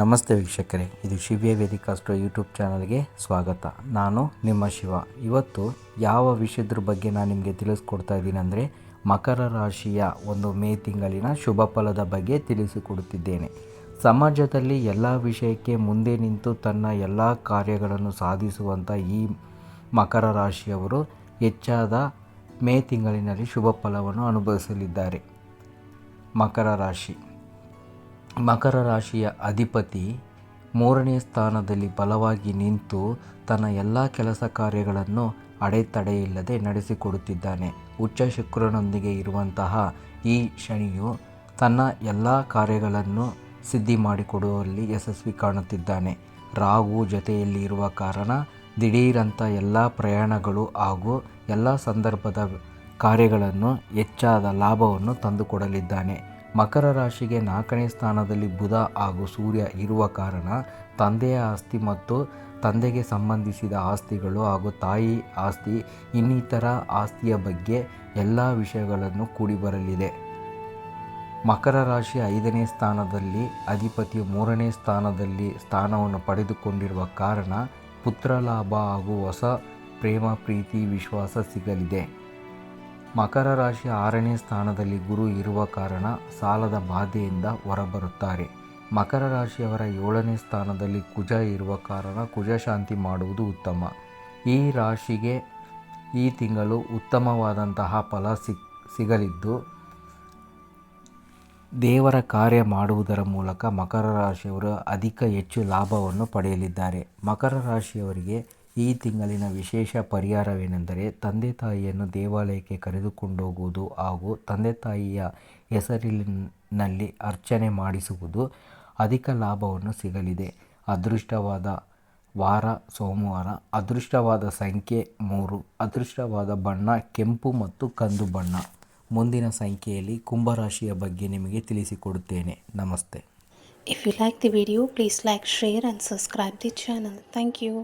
ನಮಸ್ತೆ ವೀಕ್ಷಕರೇ, ಇದು ಶಿವ್ಯ ವೇದಿಕಾಸ್ಟ್ರೋ ಯೂಟ್ಯೂಬ್ ಚಾನಲ್ಗೆ ಸ್ವಾಗತ. ನಾನು ನಿಮ್ಮ ಶಿವ. ಇವತ್ತು ಯಾವ ವಿಷಯದ್ರ ಬಗ್ಗೆ ನಾನು ನಿಮಗೆ ತಿಳಿಸ್ಕೊಡ್ತಾ ಇದ್ದೀನಿ ಅಂದರೆ ಮಕರ ರಾಶಿಯ ಒಂದು ಮೇ ತಿಂಗಳಿನ ಶುಭ ಫಲದ ಬಗ್ಗೆ ತಿಳಿಸಿಕೊಡುತ್ತಿದ್ದೇನೆ. ಸಮಾಜದಲ್ಲಿ ಎಲ್ಲ ವಿಷಯಕ್ಕೆ ಮುಂದೆ ನಿಂತು ತನ್ನ ಎಲ್ಲ ಕಾರ್ಯಗಳನ್ನು ಸಾಧಿಸುವಂಥ ಈ ಮಕರ ರಾಶಿಯವರು ಹೆಚ್ಚಾದ ಮೇ ತಿಂಗಳಿನಲ್ಲಿ ಶುಭ ಫಲವನ್ನು ಅನುಭವಿಸಲಿದ್ದಾರೆ. ಮಕರ ರಾಶಿ. ಮಕರ ರಾಶಿಯ ಅಧಿಪತಿ ಮೂರನೇ ಸ್ಥಾನದಲ್ಲಿ ಬಲವಾಗಿ ನಿಂತು ತನ್ನ ಎಲ್ಲ ಕೆಲಸ ಕಾರ್ಯಗಳನ್ನು ಅಡೆತಡೆಯಿಲ್ಲದೆ ನಡೆಸಿಕೊಡುತ್ತಿದ್ದಾನೆ. ಉಚ್ಚ ಶುಕ್ರನೊಂದಿಗೆ ಇರುವಂತಹ ಈ ಶನಿಯು ತನ್ನ ಎಲ್ಲ ಕಾರ್ಯಗಳನ್ನು ಸಿದ್ಧಿ ಮಾಡಿಕೊಡುವಲ್ಲಿ ಯಶಸ್ವಿ ಕಾಣುತ್ತಿದ್ದಾನೆ. ರಾಹು ಜೊತೆಯಲ್ಲಿ ಇರುವ ಕಾರಣ ದಿಢೀರಂಥ ಎಲ್ಲ ಪ್ರಯಾಣಗಳು ಹಾಗೂ ಎಲ್ಲ ಸಂದರ್ಭದ ಕಾರ್ಯಗಳನ್ನು ಹೆಚ್ಚಾದ ಲಾಭವನ್ನು ತಂದುಕೊಡಲಿದ್ದಾನೆ. ಮಕರ ರಾಶಿಗೆ ನಾಲ್ಕನೇ ಸ್ಥಾನದಲ್ಲಿ ಬುಧ ಹಾಗೂ ಸೂರ್ಯ ಇರುವ ಕಾರಣ ತಂದೆಯ ಆಸ್ತಿ ಮತ್ತು ತಂದೆಗೆ ಸಂಬಂಧಿಸಿದ ಆಸ್ತಿಗಳು ಹಾಗೂ ತಾಯಿ ಆಸ್ತಿ ಇನ್ನಿತರ ಆಸ್ತಿಯ ಬಗ್ಗೆ ಎಲ್ಲ ವಿಷಯಗಳನ್ನು ಕೂಡಿಬರಲಿದೆ. ಮಕರ ರಾಶಿ ಐದನೇ ಸ್ಥಾನದಲ್ಲಿ ಅಧಿಪತಿ ಮೂರನೇ ಸ್ಥಾನದಲ್ಲಿ ಸ್ಥಾನವನ್ನು ಪಡೆದುಕೊಂಡಿರುವ ಕಾರಣ ಪುತ್ರ ಲಾಭ ಹಾಗೂ ಹೊಸ ಪ್ರೇಮ, ಪ್ರೀತಿ, ವಿಶ್ವಾಸ ಸಿಗಲಿದೆ. ಮಕರ ರಾಶಿ ಆರನೇ ಸ್ಥಾನದಲ್ಲಿ ಗುರು ಇರುವ ಕಾರಣ ಸಾಲದ ಬಾಧೆಯಿಂದ ಹೊರಬರುತ್ತಾರೆ. ಮಕರ ರಾಶಿಯವರ ಏಳನೇ ಸ್ಥಾನದಲ್ಲಿ ಕುಜ ಇರುವ ಕಾರಣ ಕುಜಶಾಂತಿ ಮಾಡುವುದು ಉತ್ತಮ. ಈ ರಾಶಿಗೆ ಈ ತಿಂಗಳು ಉತ್ತಮವಾದಂತಹ ಫಲ ಸಿಗ್ ಸಿಗಲಿದ್ದು, ದೇವರ ಕಾರ್ಯ ಮಾಡುವುದರ ಮೂಲಕ ಮಕರ ರಾಶಿಯವರು ಅಧಿಕ ಹೆಚ್ಚು ಲಾಭವನ್ನು ಪಡೆಯಲಿದ್ದಾರೆ. ಮಕರ ರಾಶಿಯವರಿಗೆ ಈ ತಿಂಗಳಿನ ವಿಶೇಷ ಪರಿಹಾರವೇನೆಂದರೆ ತಂದೆ ತಾಯಿಯನ್ನು ದೇವಾಲಯಕ್ಕೆ ಕರೆದುಕೊಂಡೋಗುವುದು ಹಾಗೂ ತಂದೆ ತಾಯಿಯ ಹೆಸರಿನಲ್ಲಿ ಅರ್ಚನೆ ಮಾಡಿಸುವುದು ಅಧಿಕ ಲಾಭವನ್ನು ಸಿಗಲಿದೆ. ಅದೃಷ್ಟವಾದ ವಾರ ಸೋಮವಾರ, ಅದೃಷ್ಟವಾದ ಸಂಖ್ಯೆ ಮೂರು, ಅದೃಷ್ಟವಾದ ಬಣ್ಣ ಕೆಂಪು ಮತ್ತು ಕಂದು ಬಣ್ಣ. ಮುಂದಿನ ಸಂಖ್ಯೆಯಲ್ಲಿ ಕುಂಭರಾಶಿಯ ಬಗ್ಗೆ ನಿಮಗೆ ತಿಳಿಸಿಕೊಡುತ್ತೇನೆ. ನಮಸ್ತೆ. If you like the video please like share and subscribe the channel thank you.